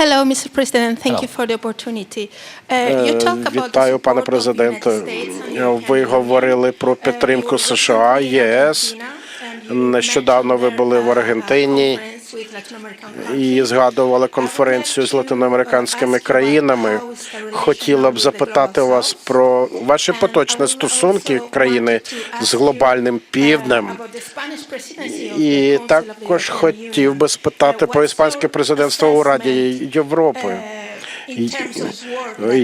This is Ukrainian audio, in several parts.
Hello, Mr. President. Thank Hello. you for the opportunity. Uh, you talk about the Вітаю, пане support of президенте. Ви говорили про Uh, підтримку США, ЄС. Нещодавно ви були в Аргентині і згадували конференцію з латиноамериканськими країнами. Хотіла б запитати вас про ваші поточні стосунки країни з глобальним півднем. І також хотів би спитати про іспанське президентство у Раді Європи.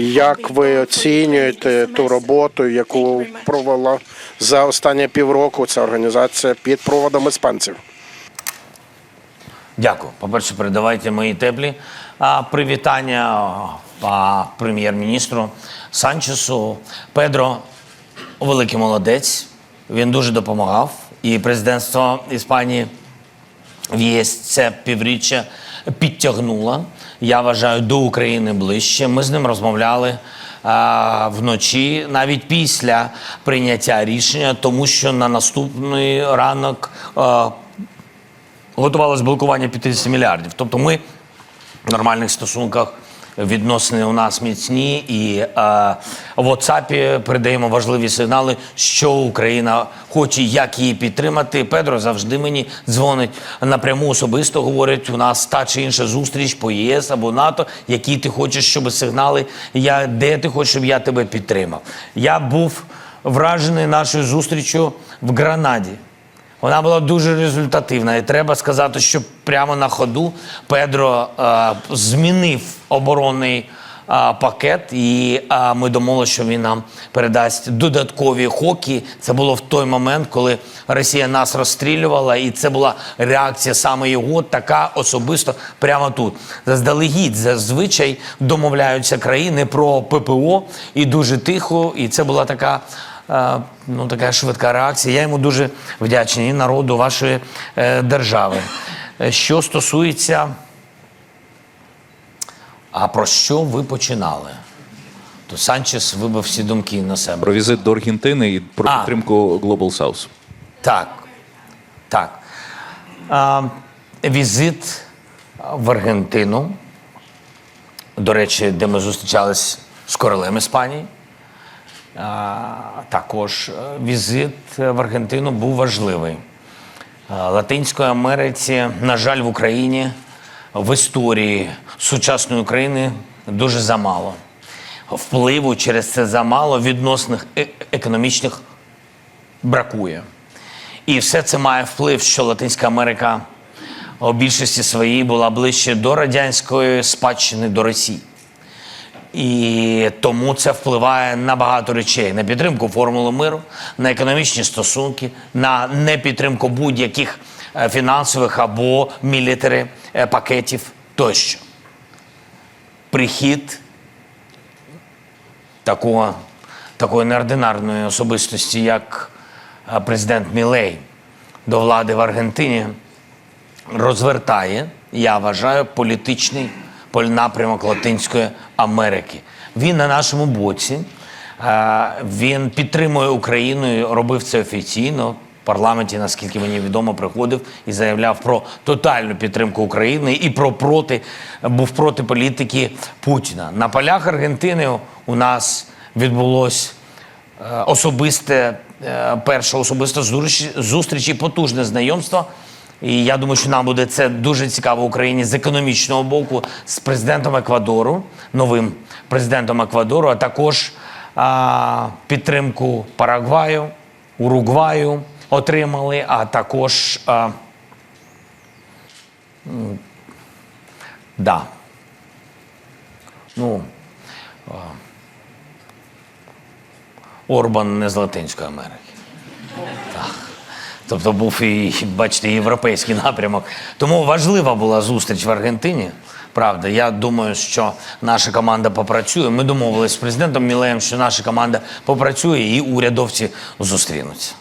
Як ви оцінюєте ту роботу, яку провела за останні півроку ця організація під проводом іспанців? Дякую. По-перше, передавайте мої теплі а, привітання прем'єр-міністру Санчесу. Педро великий молодець. Він дуже допомагав. І президентство Іспанії в ЄС це півріччя підтягнуло. Я вважаю, до України ближче. Ми з ним розмовляли вночі, навіть після прийняття рішення, тому що на наступний ранок. Готувалось блокування 50 мільярдів. Тобто ми в нормальних стосунках відносини у нас міцні, і е, в WhatsApp передаємо важливі сигнали, що Україна хоче, як її підтримати. Педро завжди мені дзвонить напряму особисто. Говорить, у нас та чи інша зустріч по ЄС або НАТО, які ти хочеш, щоб сигнали, я де ти хочеш, щоб я тебе підтримав. Я був вражений нашою зустрічю в Гранаді. Вона була дуже результативна, і треба сказати, що прямо на ходу Педро е, змінив оборонний е, пакет, і е, ми домовилися, що він нам передасть додаткові хоки. Це було в той момент, коли Росія нас розстрілювала, і це була реакція саме його, така особисто прямо тут. Заздалегідь зазвичай домовляються країни про ППО і дуже тихо, і це була така. Ну, така швидка реакція. Я йому дуже вдячний і народу вашої е, держави. Е, Що стосується, а про що ви починали? То Санчес вибив всі думки на себе. Про візит до Аргентини і про А. підтримку Global South. Так. Так. А, візит в Аргентину, до речі, де ми зустрічались з королем Іспанії. Також е, візит в Аргентину був важливий. Латинської Америці, на жаль, в Україні в історії сучасної України дуже замало. Впливу через це замало відносних е- економічних бракує. І все це має вплив, що Латинська Америка у більшості своїй була ближче до радянської спадщини, до Росії. І тому це впливає на багато речей: на підтримку формули миру, на економічні стосунки, на непідтримку будь-яких е, фінансових або мілітари е, пакетів тощо. Прихід такого, такої неординарної особистості, як е, президент Мілей до влади в Аргентині, розвертає, я вважаю, політичний напрямок Латинської Америки. Він на нашому боці. е, Він підтримує Україну, робив це офіційно. В парламенті, наскільки мені відомо, приходив і заявляв про тотальну підтримку України і про проти був проти політики Путіна. На полях Аргентини у нас відбулось е, особисте, е, перша особиста зустріч, зустріч і потужне знайомство. І я думаю, що нам буде це дуже цікаво Україні з економічного боку, з президентом Еквадору, новим президентом Еквадору, а також а, підтримку Парагваю, Уругваю отримали, а також а, да. Ну, Орбан не з Латинської Америки. Тобто був і, бачите, європейський напрямок. Тому важлива була зустріч в Аргентині. Правда, я думаю, що наша команда попрацює. Ми домовилися з президентом Мілеєм, що наша команда попрацює і урядовці зустрінуться.